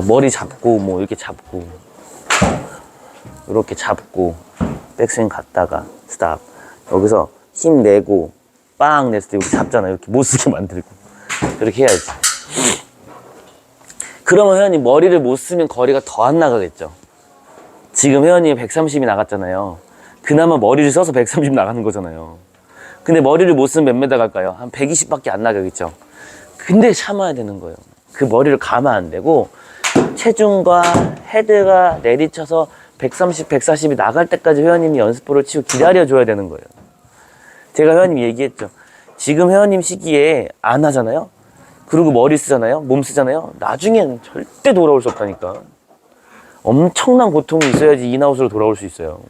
머리 잡고 뭐 이렇게 잡고 이렇게 잡고 백스윙 갔다가 스탑. 여기서 힘 내고 빵 냈을 때 여기 잡잖아요 이렇게 못 쓰게 만들고. 이렇게 해야지. 그러면 회원님 머리를 못 쓰면 거리가 더 안 나가겠죠? 지금 회원님 130이 나갔잖아요. 그나마 머리를 써서 130 나가는 거잖아요. 근데 머리를 못 쓰면 몇 메다 갈까요? 한 120밖에 안 나가겠죠? 근데 참아야 되는 거예요. 그 머리를 가면 안 되고 체중과 헤드가 내리쳐서 130, 140이 나갈 때까지 회원님이 연습볼을 치고 기다려줘야 되는 거예요. 제가 회원님 얘기했죠. 지금 회원님 시기에 안 하잖아요? 그리고 머리 쓰잖아요? 몸 쓰잖아요? 나중엔 절대 돌아올 수 없다니까. 엄청난 고통이 있어야지 인아웃으로 돌아올 수 있어요.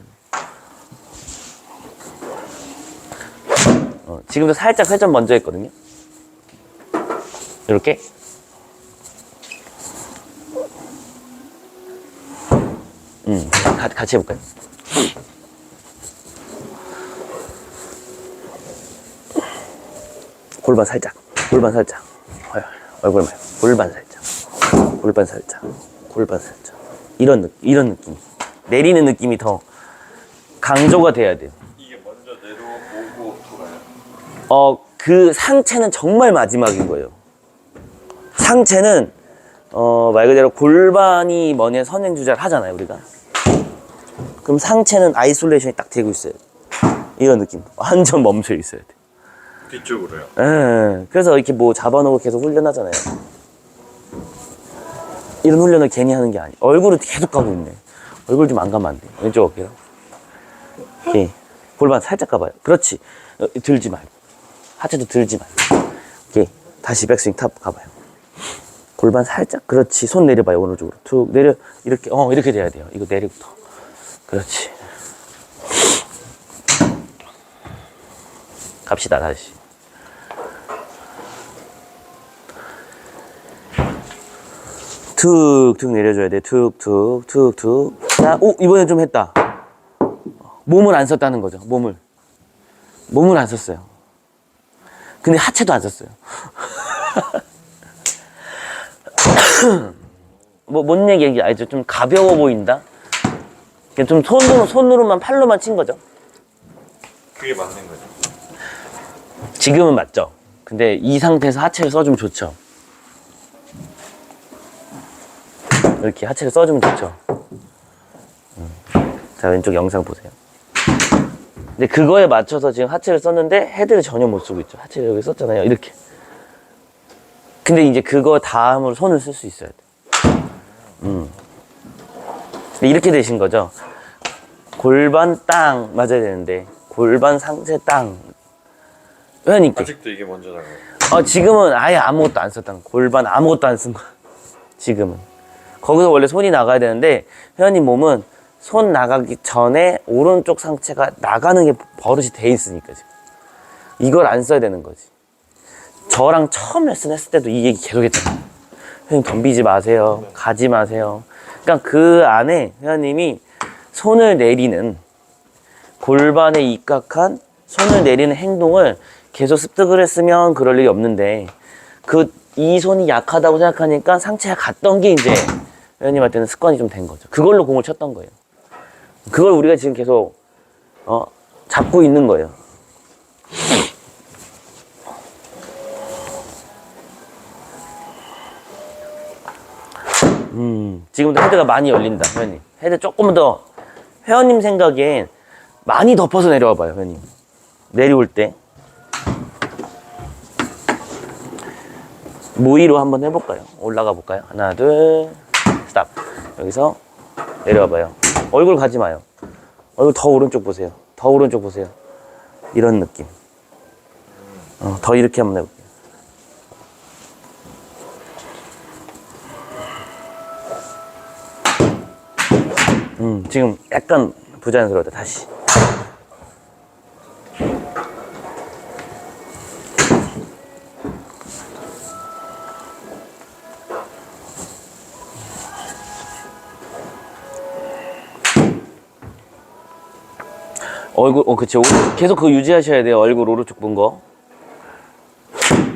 어, 지금도 살짝 회전 먼저 했거든요. 이렇게. 음, 가- 같이 해볼까요? 골반 살짝, 골반 살짝, 얼- 얼굴 말고 골반 살짝, 골반 살짝, 골반 살짝. 이런 느 이런 느낌. 내리는 느낌이 더 강조가 돼야 돼요. 이게 먼저 내려오고 돌아요. 어, 그 상체는 정말 마지막인 거예요. 상체는 어, 말 그대로 골반이 뭐냐 선행 주자를 하잖아요, 우리가. 그럼 상체는 아이솔레이션이 딱 되고 있어요. 이런 느낌. 완전 멈춰 있어야 돼. 뒤쪽으로요. 예, 그래서 이렇게 뭐 잡아놓고 계속 훈련하잖아요. 이런 훈련을 괜히 하는 게 아니에요. 얼굴은 계속 가고 있네. 얼굴 좀 안 가면 안 돼. 왼쪽 어깨로. 이렇게 골반 살짝 가봐요. 그렇지. 어, 들지 말고. 하체도 들지 말고. 이렇게 다시 백스윙 탑 가봐요. 골반 살짝. 그렇지. 손 내려봐요. 오른쪽으로. 툭 내려. 이렇게. 어, 이렇게 돼야 돼요. 이거 내리고 더. 그렇지. 갑시다, 다시. 툭툭 내려줘야 돼. 툭툭 툭툭. 자, 오 이번에 좀 했다. 몸을 안 썼다는 거죠. 몸을 몸을 안 썼어요. 근데 하체도 안 썼어요. 뭐 뭔 얘기 알죠? 좀 가벼워 보인다. 좀 손으로 손으로만 팔로만 친 거죠. 그게 맞는 거죠. 지금은 맞죠. 근데 이 상태에서 하체를 써주면 좋죠. 이렇게 하체를 써주면 좋죠. 음. 자, 왼쪽 영상 보세요. 근데 그거에 맞춰서 지금 하체를 썼는데 헤드를 전혀 못 쓰고 있죠. 하체를 여기 썼잖아요. 이렇게. 근데 이제 그거 다음으로 손을 쓸 수 있어야 돼. 음. 이렇게 되신 거죠. 골반 땅 맞아야 되는데 골반 상체 땅 회원님께 아직도 이게 먼저 나가요. 어, 지금은 아예 아무것도 안 거. 골반 아무것도 안 쓴 거야. 지금은. 거기서 원래 손이 나가야 되는데, 회원님 몸은 손 나가기 전에 오른쪽 상체가 나가는 게 버릇이 돼 있으니까 지금. 이걸 안 써야 되는 거지. 저랑 처음 레슨 했을 때도 이 얘기 계속 했잖아요. 회원님 덤비지 마세요. 가지 마세요. 그러니까 그 안에 회원님이 손을 내리는 골반에 입각한 손을 내리는 행동을 계속 습득을 했으면 그럴 일이 없는데 그 이 손이 약하다고 생각하니까 상체가 갔던 게 이제 회원님한테는 습관이 좀 된 거죠. 그걸로 공을 쳤던 거예요. 그걸 우리가 지금 계속 어, 잡고 있는 거예요. 음, 지금도 헤드가 많이 열린다, 회원님. 헤드 조금 더 회원님 생각엔 많이 덮어서 내려와 봐요, 회원님. 내려올 때. 무의로 한번 해볼까요? 올라가 볼까요? 하나, 둘, 스탑. 여기서 내려와 봐요. 얼굴 가지 마요. 얼굴 더 오른쪽 보세요. 더 오른쪽 보세요. 이런 느낌. 어, 더 이렇게 한번 해볼게요. 지금 약간 부자연스러웠다. 다시. 얼굴, 어. 오- 계속 그거 유지하셔야 돼요. 얼굴 오른쪽 본 거.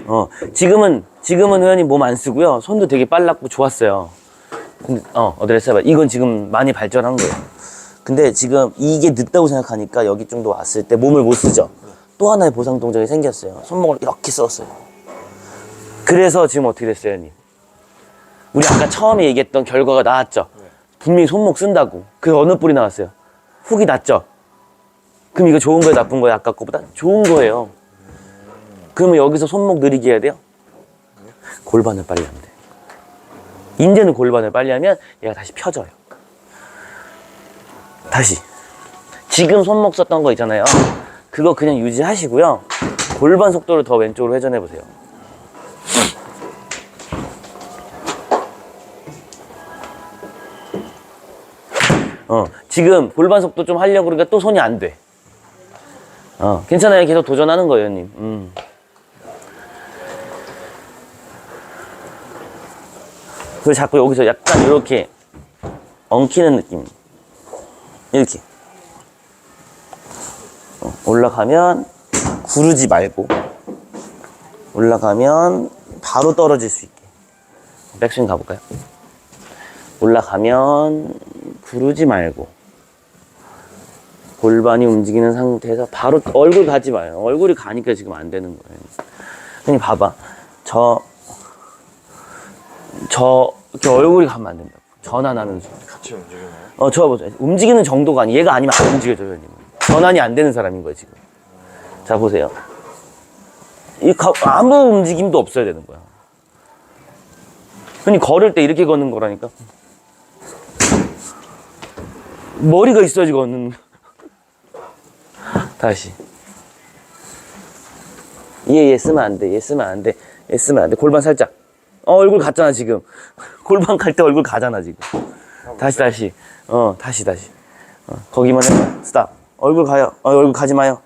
어, 지금은, 지금은 회원님 몸 안 쓰고요. 손도 되게 빨랐고 좋았어요. 근데, 어, 어드레스 해봐. 이건 지금 많이 발전한 거예요. 근데 지금 이게 늦다고 생각하니까 여기 정도 왔을 때 몸을 못 쓰죠. 또 하나의 보상 동작이 생겼어요. 손목을 이렇게 썼어요. 그래서 지금 어떻게 됐어요, 님? 우리 아까 처음에 얘기했던 결과가 나왔죠. 분명히 손목 쓴다고. 그 어느 뿔이 나왔어요? 훅이 났죠. 그럼 이거 좋은 거예요, 나쁜 거예요? 아까 거보다 좋은 거예요. 그러면 여기서 손목 느리게 해야 돼요? 골반을 빨리 하면 돼요. 인제는 골반을 빨리 하면 얘가 다시 펴져요. 다시. 지금 손목 썼던 거 있잖아요. 그거 그냥 유지하시고요. 골반 속도를 더 왼쪽으로 회전해 보세요. 어, 지금 골반 속도 좀 하려고 그러니까 또 손이 안 돼. 어, 괜찮아요. 계속 도전하는 거예요, 님. 음. 그리고 자꾸 여기서 약간 이렇게 엉키는 느낌. 이렇게. 어, 올라가면 구르지 말고 올라가면 바로 떨어질 수 있게. 백스윙 가볼까요? 올라가면 구르지 말고 골반이 움직이는 상태에서 바로 얼굴 가지 마요. 얼굴이 가니까 지금 안 되는 거예요. 형님 봐봐. 저, 저, 이렇게 얼굴이 가면 안 된다고. 전환하는 순간. 같이 움직이나요? 어, 저 보세요. 움직이는 정도가 아니, 얘가 아니면 안 움직여져요, 형님. 전환이 안 되는 사람인 거예요, 지금. 자, 보세요. 이 가- 아무 움직임도 없어야 되는 거야. 형님, 걸을 때 이렇게 걷는 거라니까. 머리가 있어야지 걷는. 다시. 얘, 얘 쓰면 안 돼. 얘 쓰면 안 돼. 얘 쓰면 안 돼. 골반 살짝. 어, 얼굴 갔잖아, 지금. 골반 갈 때 얼굴 가잖아, 지금. 다시, 다시. 어, 다시, 다시. 어, 거기만 해. 스탑. 얼굴 가요. 어, 얼굴 가지 마요.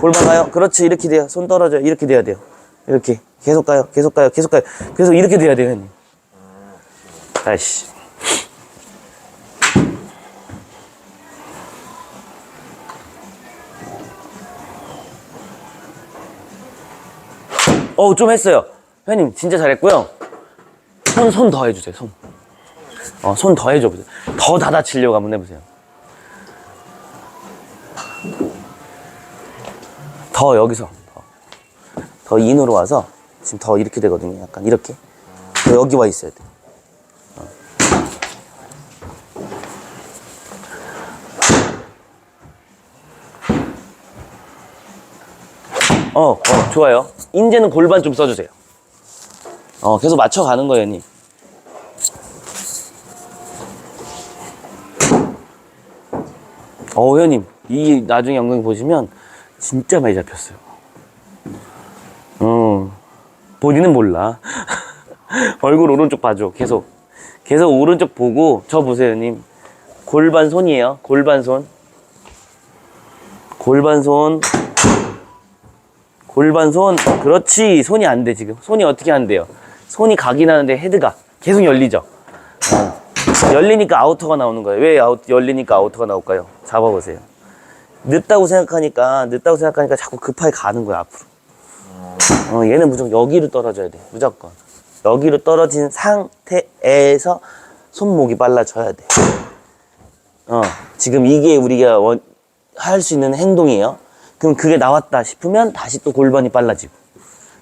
골반 가요. 그렇지. 이렇게 돼요. 손 떨어져요. 이렇게 돼야 돼요. 이렇게. 계속 가요. 계속 가요. 계속 가요. 계속 이렇게 돼야 돼요, 형님. 다시. 어, 좀 했어요. 회원님, 진짜 잘했고요. 손, 손 더 해주세요, 손. 어, 손 더 해줘 보세요. 더 닫아치려고 한번 해보세요. 더 여기서. 더, 더 인으로 와서, 지금 더 이렇게 되거든요. 약간 이렇게. 더 여기 와 있어야 돼. 어, 어, 좋아요. 이제는 골반 좀 써주세요. 어, 계속 맞춰가는 거예요, 님. 어, 회원님, 이 나중에 영상 보시면 진짜 많이 잡혔어요. 어, 본인은 몰라. 얼굴 오른쪽 봐줘, 계속. 계속 오른쪽 보고, 저 보세요, 님. 골반 손이에요, 골반 손. 골반 손. 골반 손. 그렇지. 손이 안 돼, 지금. 손이 어떻게 안 돼요? 손이 가긴 하는데 헤드가 계속 열리죠? 어. 열리니까 아우터가 나오는 거예요. 왜 아웃, 열리니까 아우터가 나올까요? 잡아보세요. 늦다고 생각하니까, 늦다고 생각하니까 자꾸 급하게 가는 거야, 앞으로. 어, 얘는 무조건 여기로 떨어져야 돼. 무조건. 여기로 떨어진 상태에서 손목이 빨라져야 돼. 어, 지금 이게 우리가 원, 할수 있는 행동이에요. 그럼 그게 나왔다 싶으면 다시 또 골반이 빨라지고.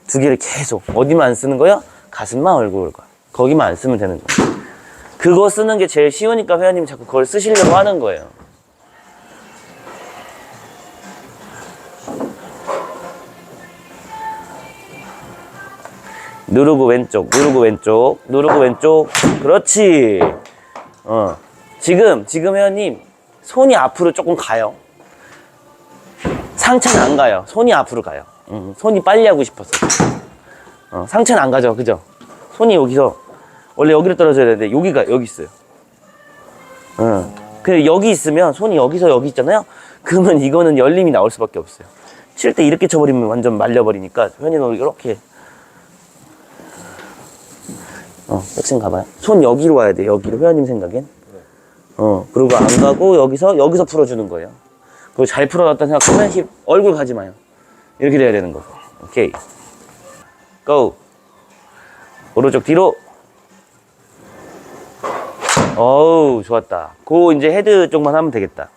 두 개를 계속. 어디만 안 쓰는 거요? 가슴만 얼굴 과. 거기만 안 쓰면 되는 거예요. 그거 쓰는 게 제일 쉬우니까 회원님 자꾸 그걸 쓰시려고 하는 거예요. 누르고 왼쪽, 누르고 왼쪽, 누르고 왼쪽. 그렇지. 어. 지금, 지금 회원님, 손이 앞으로 조금 가요. 상체는 안 가요. 손이 앞으로 가요. 음, 손이 빨리 하고 싶어서. 어, 상체는 안 가죠. 그죠? 손이 여기서, 원래 여기로 떨어져야 되는데, 여기가, 여기 있어요. 어. 그 여기 있으면, 손이 여기서 여기 있잖아요? 그러면 이거는 열림이 나올 수밖에 없어요. 칠 때 이렇게 쳐버리면 완전 말려버리니까, 회원님은 이렇게. 어, 백신 가봐요. 손 여기로 와야 돼. 여기로. 회원님 생각엔. 어, 그리고 안 가고, 여기서, 여기서 풀어주는 거예요. 그리고 잘 풀어놨다 생각하면 힙, 얼굴 가지 마요. 이렇게 돼야 되는 거고. 오케이. 고. 오른쪽 뒤로. 어우, 좋았다. 그 이제 헤드 쪽만 하면 되겠다.